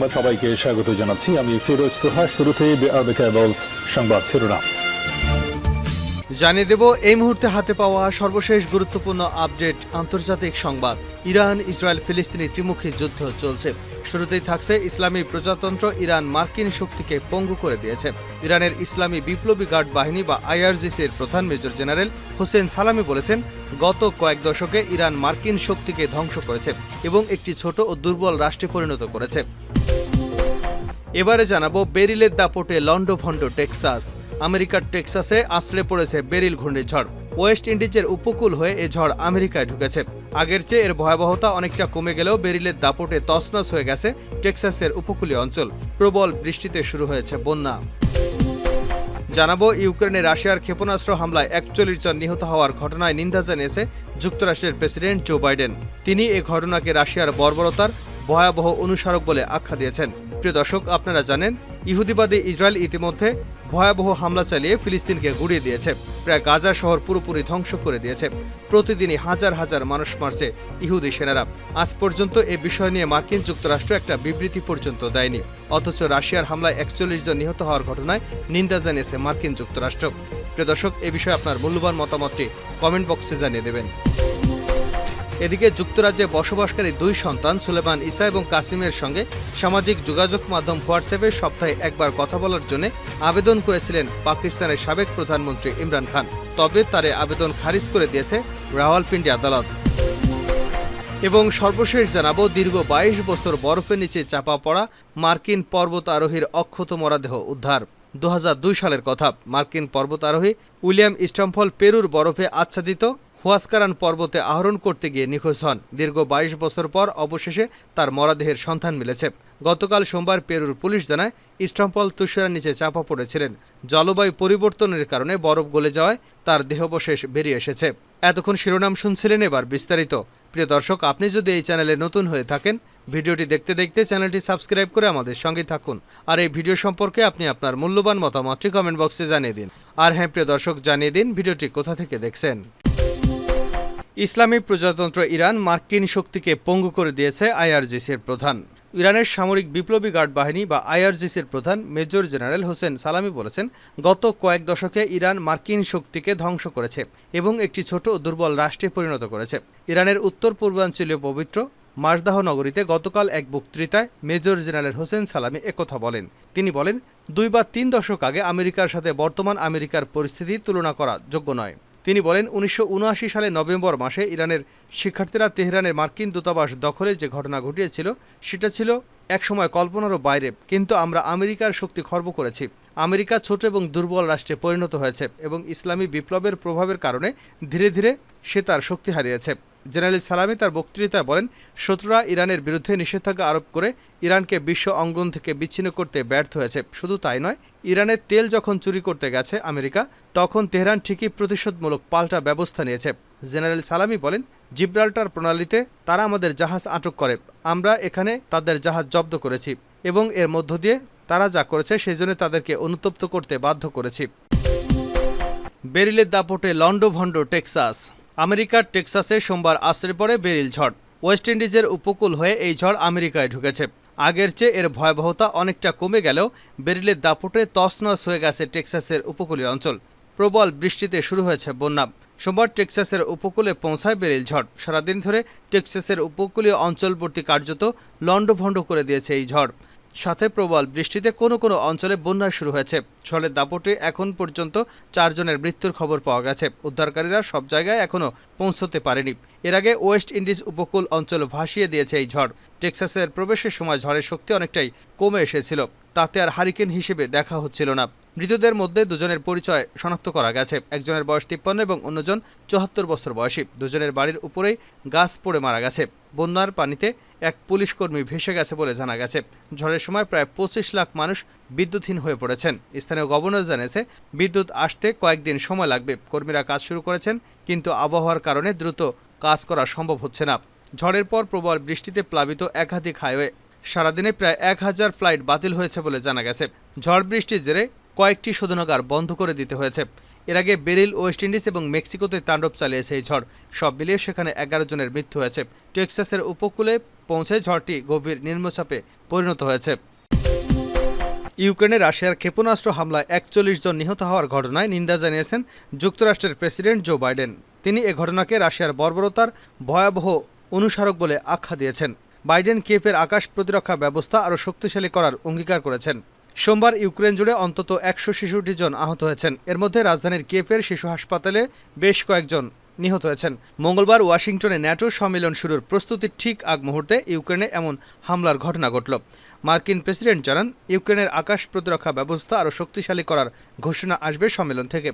সংবাদ সবাইকে স্বাগত জানাচ্ছি। আমি ফিরোজ তোহা কেবলস সংবাদ শিরোনাম। জানিয়ে দেব, এই মুহূর্তে হাতে পাওয়া সর্বশেষ গুরুত্বপূর্ণ আপডেট, আন্তর্জাতিক সংবাদ। ইরান, ইসরায়েল, ফিলিস্তিনি ত্রিমুখী যুদ্ধ চলছে। শুরুতেই থাকছে ইসলামী প্রজাতন্ত্র ইরান মার্কিন শক্তিকে পঙ্গু করে দিয়েছে। ইরানের ইসলামী বিপ্লবী গার্ড বাহিনী বা আইআরজিসির প্রধান মেজর জেনারেল হোসেন সালামি বলেছেন, গত কয়েক দশকে ইরান মার্কিন শক্তিকে ধ্বংস করেছে এবং একটি ছোট ও দুর্বল রাষ্ট্রে পরিণত করেছে। এবারে জানাব বেরিলের দাপটে লন্ডভন্ড টেক্সাস। আমেরিকার টেক্সাসে আশ্রয় পড়েছে বেরিল ঘূর্ণিঝড়। ওয়েস্ট ইন্ডিজের উপকূল হয়ে এ ঝড় আমেরিকায় ঢুকেছে। আগের চেয়ে এর ভয়াবহতা অনেকটা কমে গেলেও বেরিলের দাপটে তছনছ হয়ে গেছে টেক্সাসের উপকূলীয় অঞ্চল। প্রবল বৃষ্টিতে শুরু হয়েছে বন্যা। জানাব ইউক্রেনে রাশিয়ার ক্ষেপণাস্ত্র হামলায় একচল্লিশ জন নিহত হওয়ার ঘটনায় নিন্দা জানিয়েছে যুক্তরাষ্ট্রের প্রেসিডেন্ট জো বাইডেন। তিনি এ ঘটনাকে রাশিয়ার বর্বরতার, ভয়াবহ অনুসারক বলে আখ্যা দিয়েছেন। প্রিয় দর্শক, আপনারা জানেন, ইহুদিবাদী ইসরায়েল ইতিমধ্যে ভয়াবহ হামলা চালিয়ে ফিলিস্তিনকে গুড়িয়ে দিয়েছে। প্রায় গাজা শহর পুরোপুরি ধ্বংস করে দিয়েছে। প্রতিদিনই হাজার হাজার মানুষ মারছে ইহুদি সেনারা। আজ পর্যন্ত এ বিষয় নিয়ে মার্কিন যুক্তরাষ্ট্র একটা বিবৃতি পর্যন্ত দেয়নি। অথচ রাশিয়ার হামলায় একচল্লিশ জন নিহত হওয়ার ঘটনায় নিন্দা জানিয়েছে মার্কিন যুক্তরাষ্ট্র। প্রিয় দর্শক, এ বিষয়ে আপনার মূল্যবান মতামতটি কমেন্ট বক্সে জানিয়ে দেবেন। এদিকে যুক্তরাজ্যে বসবাসকারী দুই সন্তান, সুলেমান ইসা এবং কাসিমের সঙ্গে সামাজিক যোগাযোগ মাধ্যম হোয়াটসঅ্যাপে সপ্তাহে একবার কথা বলার জন্য আবেদন করেছিলেন পাকিস্তানের সাবেক প্রধানমন্ত্রী ইমরান খান। তবে তার আবেদন খারিজ করে দিয়েছে রাওয়ালপিন্ডি আদালত। এবং সর্বশেষ জানাব, দীর্ঘ বাইশ বছর বরফের নিচে চাপা পড়া মার্কিন পর্বত আরোহীর অক্ষত মরাদেহ উদ্ধার। দু হাজার দুই সালের কথা, মার্কিন পর্বত আরোহী উইলিয়াম স্টম্ফল পেরুর বরফে আচ্ছাদিত হুয়াসকারান পর্বতে আহরণ করতে গিয়ে নিখোঁজ হন। দীর্ঘ বাইশ বছর পর অবশেষে তার মরাদেহের সন্ধান মিলেছে। গতকাল সোমবার পেরুর পুলিশ জানায় স্টম্পল তুষারের নিচে চাপা পড়েছিলেন। জলবায়ু পরিবর্তনের কারণে বরফ গলে যাওয়ায় তার দেহবশেষ বেরিয়ে এসেছে। এতক্ষণ শিরোনাম শুনছিলেন এবার বিস্তারিত। প্রিয় দর্শক, আপনি যদি এই চ্যানেলে নতুন হয়ে থাকেন, ভিডিওটি দেখতে দেখতে চ্যানেলটি সাবস্ক্রাইব করে আমাদের সঙ্গে থাকুন। আর এই ভিডিও সম্পর্কে আপনি আপনার মূল্যবান মতামতটি কমেন্ট বক্সে জানিয়ে দিন। আর হ্যাঁ প্রিয় দর্শক, জানিয়ে দিন ভিডিওটি কোথা থেকে দেখছেন। ইসলামী প্রজাতন্ত্র ইরান মার্কিন শক্তিকে পঙ্গু করে দিয়েছে আইআরজিসির প্রধান। ইরানের সামরিক বিপ্লবী গার্ড বাহিনী বা আইআরজিসির প্রধান মেজর জেনারেল হোসেন সালামি বলেছেন, গত কয়েক দশকে ইরান মার্কিন শক্তিকে ধ্বংস করেছে এবং একটি ছোট দুর্বল রাষ্ট্রে পরিণত করেছে। ইরানের উত্তর পূর্বাঞ্চলীয় পবিত্র মাসদাহ নগরীতে গতকাল এক বক্তৃতায় মেজর জেনারেল হোসেন সালামি একথা বলেন। তিনি বলেন, দুই বা তিন দশক আগে আমেরিকার সাথে বর্তমান আমেরিকার পরিস্থিতি তুলনা করা যোগ্য নয়। তিনি বলেন, উনিশশো সালে নভেম্বর মাসে ইরানের শিক্ষার্থীরা তেহরানের মার্কিন দূতাবাস দখলের যে ঘটনা ঘটিয়েছিল, সেটা ছিল একসময় কল্পনারও বাইরে। কিন্তু আমরা আমেরিকার শক্তি খর্ব করেছি। আমেরিকা ছোট এবং দুর্বল রাষ্ট্রে পরিণত হয়েছে এবং ইসলামী বিপ্লবের প্রভাবের কারণে ধীরে ধীরে সে তার শক্তি হারিয়েছে। জেনারেল সালামি তার বক্তৃতায় বলেন, শত্রুরা ইরানের বিরুদ্ধে নিষেধাজ্ঞা আরোপ করে ইরানকে বিশ্ব অঙ্গন থেকে বিচ্ছিন্ন করতে ব্যর্থ হয়েছে। শুধু তাই নয়, ইরানের তেল যখন চুরি করতে গেছে আমেরিকা, তখন তেহরান ঠিকই প্রতিশোধমূলক পাল্টা ব্যবস্থা নিয়েছে। জেনারেল সালামি বলেন, জিব্রাল্টার প্রণালীতে তারা আমাদের জাহাজ আটক করে, আমরা এখানে তাদের জাহাজ জব্দ করেছি এবং এর মধ্য দিয়ে তারা যা করেছে সেই জন্য তাদেরকে অনুতপ্ত করতে বাধ্য করেছি। বেরিলের দাপটে লন্ডভন্ড টেক্সাস। আমেরিকার টেক্সাসে সোমবার আশ্রয় পড়ে বেরিল ঝড়। ওয়েস্ট ইন্ডিজের উপকূল হয়ে এই ঝড় আমেরিকায় ঢুকেছে। আগের চেয়ে এর ভয়াবহতা অনেকটা কমে গেলেও বেরিলের দাপটে তছনছ হয়ে গেছে টেক্সাসের উপকূলীয় অঞ্চল। প্রবল বৃষ্টিতে শুরু হয়েছে বন্যা। সোমবার টেক্সাসের উপকূলে পৌঁছায় বেরিল ঝড়। সারাদিন ধরে টেক্সাসের উপকূলীয় অঞ্চলবর্তী কার্যত লণ্ডভণ্ড করে দিয়েছে এই ঝড়। সাথে প্রবল বৃষ্টিতে কোনো কোনো অঞ্চলে বন্যা শুরু হয়েছে। ঝড়ের দাপটে এখন পর্যন্ত চারজনের মৃত্যুর খবর পাওয়া গেছে। উদ্ধারকারীরা সব জায়গায় এখনও পৌঁছতে পারেনি। এর আগে ওয়েস্ট ইন্ডিজ উপকূল অঞ্চল ভাসিয়ে দিয়েছে এই ঝড়। টেক্সাসের প্রবেশের সময় ঝড়ের শক্তি অনেকটাই কমে এসেছিল। তাতে আর হারিকেন হিসেবে দেখা হচ্ছিল না। মৃতদের মধ্যে দুজনের পরিচয় শনাক্ত করা গেছে। একজনের বয়স তিপ্পান্ন এবং অন্যজন চুয়াত্তর বছর বয়সী। দুজনের বাড়ির উপরেই গাছ পড়ে মারা গেছে। বন্যার পানিতে এক পুলিশ কর্মী ভেসে গেছে বলে জানা গেছে। ঝড়ের সময় প্রায় পঁচিশ লাখ মানুষ বিদ্যুৎহীন হয়ে পড়েছেন। স্থানীয় গভর্নর জানিয়েছে, বিদ্যুৎ আসতে কয়েকদিন সময় লাগবে। কর্মীরা কাজ শুরু করেছেন, কিন্তু আবহাওয়ার কারণে দ্রুত কাজ করা সম্ভব হচ্ছে না। ঝড়ের পর প্রবল বৃষ্টিতে প্লাবিত একাধিক হাইওয়ে। সারাদিনে প্রায় এক হাজার ফ্লাইট বাতিল হয়েছে বলে জানা গেছে। ঝড় বৃষ্টির জেরে কয়েকটি শোধনাগার বন্ধ করে দিতে হয়েছে। এর আগে বেরিল, ওয়েস্ট ইন্ডিজ এবং মেক্সিকোতে তাণ্ডব চালিয়েছে এই ঝড়। সব মিলিয়ে সেখানে এগারো জনের মৃত্যু হয়েছে। টেক্সাসের উপকূলে পৌঁছে ঝড়টি গভীর নিম্নচাপে পরিণত হয়েছে। ইউক্রেনে রাশিয়ার ক্ষেপণাস্ত্র হামলায় একচল্লিশ জন নিহত হওয়ার ঘটনায় নিন্দা জানিয়েছেন যুক্তরাষ্ট্রের প্রেসিডেন্ট জো বাইডেন। তিনি এ ঘটনাকে রাশিয়ার বর্বরতার ভয়াবহ অনুসারক বলে আখ্যা দিয়েছেন। বাইডেন কিয়েভের আকাশ প্রতিরক্ষা ব্যবস্থা আরও শক্তিশালী করার অঙ্গীকার করেছেন। সোমবার ইউক্রেন জুড়ে অন্তত একশো ছেষট্টি জন আহত হয়েছেন। এর মধ্যে রাজধানীর কেফের শিশু হাসপাতালে বেশ কয়েকজন নিহত হয়েছেন। মঙ্গলবার ওয়াশিংটনে ন্যাটো সম্মেলন শুরুর প্রস্তুতির ঠিক আগ মুহূর্তে ইউক্রেনে এমন হামলার ঘটনা ঘটল। মার্কিন প্রেসিডেন্ট জানান, ইউক্রেনের আকাশ প্রতিরক্ষা ব্যবস্থা আরও শক্তিশালী করার ঘোষণা আসবে সম্মেলন থেকে।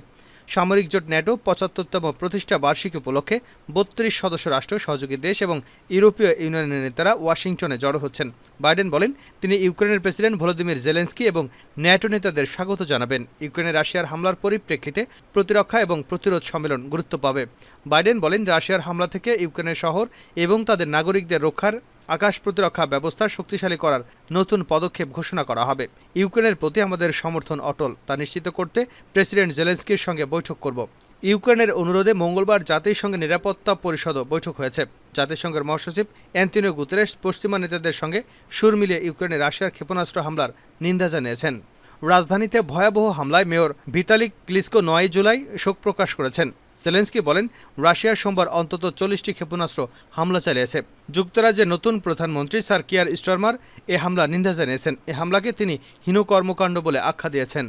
সামরিক জোট ন্যাটো পঁচাত্তরতম প্রতিষ্ঠা বার্ষিকী উপলক্ষে বত্রিশ সদস্য রাষ্ট্র, সহযোগী দেশ এবং ইউরোপীয় ইউনিয়নের নেতারা ওয়াশিংটনে জড়ো হচ্ছেন। বাইডেন বলেন, তিনি ইউক্রেনের প্রেসিডেন্ট ভলোদিমির জেলেন্সকি এবং ন্যাটো নেতাদের স্বাগত জানাবেন। ইউক্রেনে রাশিয়ার হামলার পরিপ্রেক্ষিতে প্রতিরক্ষা এবং প্রতিরোধ সম্মেলন গুরুত্ব পাবে। বাইডেন বলেন, রাশিয়ার হামলা থেকে ইউক্রেনের শহর এবং তাদের নাগরিকদের রক্ষার আকাশ প্রতিরক্ষা ব্যবস্থা শক্তিশালী করার নতুন পদক্ষেপ ঘোষণা করা হবে। ইউক্রেনের প্রতি আমাদের সমর্থন অটল, তা নিশ্চিত করতে প্রেসিডেন্ট জেলেন্সকির সঙ্গে বৈঠক করব। ইউক্রেনের অনুরোধে মঙ্গলবার জাতিসংঘ নিরাপত্তা পরিষদও বৈঠক হয়েছে। জাতিসংঘের মহাসচিব অ্যান্টনিও গুতেরেস পশ্চিমা নেতাদের সঙ্গে সুর মিলিয়ে ইউক্রেনে রাশিয়ার ক্ষেপণাস্ত্র হামলার নিন্দা জানিয়েছেন। রাজধানীতে ভয়াবহ হামলায় মেয়র ভিতালিক ক্লিস্কো নয় জুলাই শোক প্রকাশ করেছেন। জেলেন্সকি বলেন, রাশিয়ার সোমবার অন্তত চল্লিশটি ক্ষেপণাস্ত্র হামলা চালিয়েছে। যুক্তরাজ্যের নতুন প্রধানমন্ত্রী স্যার কিয়ার স্টারমার এ হামলা নিন্দা জানিয়েছেন। এ হামলাকে তিনি হীন কর্মকাণ্ড বলে আখ্যা দিয়েছেন।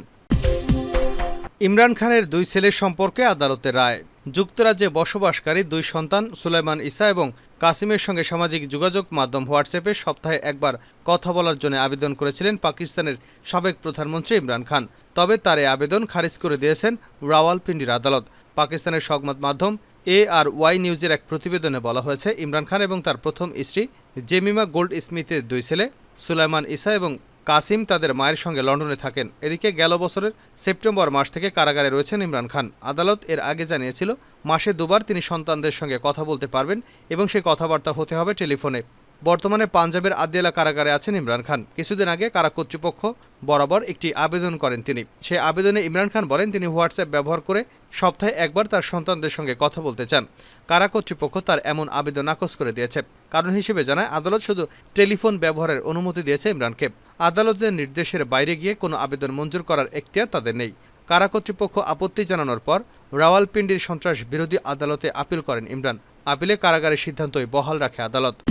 ইমরান খানের দুই ছেলের সম্পর্কে আদালতের রায়। যুক্তরাজ্যে বসবাসকারী দুই সন্তান, সুলাইমান ইসা এবং কাসিমের সঙ্গে সামাজিক যোগাযোগ মাধ্যম হোয়াটসঅ্যাপে সপ্তাহে একবার কথা বলার জন্য আবেদন করেছিলেন পাকিস্তানের সাবেক প্রধানমন্ত্রী ইমরান খান। তবে তার আবেদন খারিজ করে দিয়েছেন রাওয়ালপিন্ডির আদালত। পাকিস্তানের সংবাদ মাধ্যম এ আর ওয়াই নিউজের এক প্রতিবেদনে বলা হয়েছে, ইমরান খান এবং তার প্রথম স্ত্রী জেমিমা গোল্ড স্মিথের দুই ছেলে সুলাইমান ইসা এবং কাসিম তাদের মায়ের সঙ্গে লন্ডনে থাকেন। এদিকে গেল বছরের সেপ্টেম্বর মাস থেকে কারাগারে রয়েছেন ইমরান খান। আদালত এর আগে জানিয়েছিল, মাসে দুবার তিনি সন্তানদের সঙ্গে কথা বলতে পারবেন এবং সেই কথাবার্তা হতে হবে টেলিফোনে। বর্তমানে পাঞ্জাবের আদিয়ালা কারাগারে আছেন ইমরান খান। কিছুদিন আগে কারা কর্তৃপক্ষ বরাবর একটি আবেদন করেন তিনি। সেই আবেদনে ইমরান খান বলেন, তিনি হোয়াটসঅ্যাপ ব্যবহার করে সপ্তাহে একবার তার সন্তানদের সঙ্গে কথা বলতে চান। কারা কর্তৃপক্ষ তার এমন আবেদন নাকচ করে দিয়েছে। কারণ হিসেবে জানায়, আদালত শুধু টেলিফোন ব্যবহারের অনুমতি দিয়েছে ইমরানকে। আদালতের নির্দেশের বাইরে গিয়ে কোনো আবেদন মঞ্জুর করার এখতিয়ার তাদের নেই। কারা কর্তৃপক্ষ আপত্তি জানানোর পর রাওয়ালপিন্ডির সন্ত্রাস বিরোধী আদালতে আপিল করেন ইমরান। আপিলে কারাগারের সিদ্ধান্তই বহাল রাখে আদালত।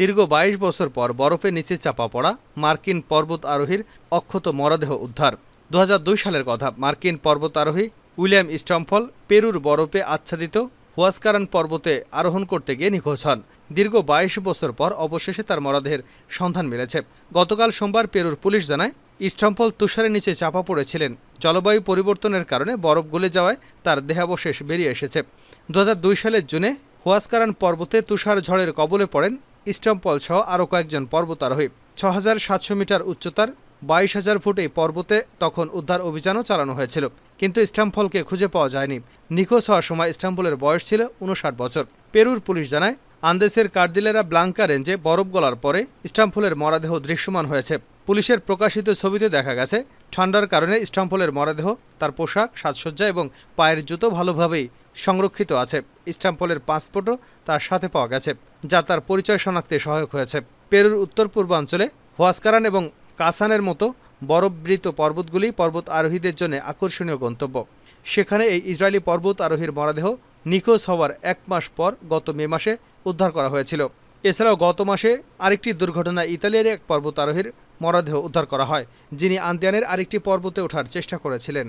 দীর্ঘ বাইশ বছর পর বরফের নিচে চাপা পড়া মার্কিন পর্বত আরোহীর অক্ষত মরদেহ উদ্ধার। দু হাজার দুই সালের কথা, মার্কিন পর্বত আরোহী উইলিয়াম স্টম্ফল পেরুর বরফে আচ্ছাদিত হুয়াসকারান পর্বতে আরোহণ করতে গিয়ে নিখোঁজ হন। দীর্ঘ বাইশ বছর পর অবশেষে তার মরদেহের সন্ধান মিলেছে। গতকাল সোমবার পেরুর পুলিশ জানায় স্টম্পল তুষারের নিচে চাপা পড়েছিলেন। জলবায়ু পরিবর্তনের কারণে বরফ গলে যাওয়ায় তার দেহাবশেষ বেরিয়ে এসেছে। দু হাজার দুই সালের জুনে হুয়াসকারান পর্বতে তুষার ঝড়ের কবলে পড়েন স্টম্পল সহ আরও কয়েকজন পর্বতারোহী। ছ হাজার সাতশো মিটার উচ্চতার বাইশ হাজার ফুট এই পর্বতে তখন উদ্ধার অভিযানও চালানো হয়েছিল, কিন্তু স্ট্যাম্পলকে খুঁজে পাওয়া যায়নি। নিখোঁজ হওয়ার সময় স্ট্যাম্পলের বয়স ছিল উনষাট বছর। পেরুর পুলিশ জানায়, আন্দেসের কার্দিলেরা ব্লাঙ্কা রেঞ্জে বরফ গলার পরে স্ট্যাম্পলের মরাদেহ দৃশ্যমান হয়েছে। পুলিশের প্রকাশিত ছবিতে দেখা গেছে, ঠান্ডার কারণে স্ট্যাম্পলের মরাদেহ, তার পোশাক, সাজসজ্জা এবং পায়ের জুতো ভালোভাবেই সংরক্ষিত আছে। স্ট্যাম্পলের পাসপোর্টও তার সাথে পাওয়া গেছে, যা তার পরিচয় শনাক্তে সহায়ক হয়েছে। পেরুর উত্তর পূর্বাঞ্চলে হোয়াসকারান এবং কাসানের মতো বরফবৃত পর্বতগুলি পর্বত আরোহীদের জন্য আকর্ষণীয় গন্তব্য। সেখানে এই ইসরায়েলি পর্বত আরোহীর মরদেহ নিখোঁজ হওয়ার এক মাস পর গত মে মাসে উদ্ধার করা হয়েছিল। এছাড়াও গত মাসে আরেকটি দুর্ঘটনায় ইতালিয়ার এক পর্বত আরোহীর মরদেহ উদ্ধার করা হয়, যিনি আন্দিয়ানের আরেকটি পর্বতে ওঠার চেষ্টা করেছিলেন।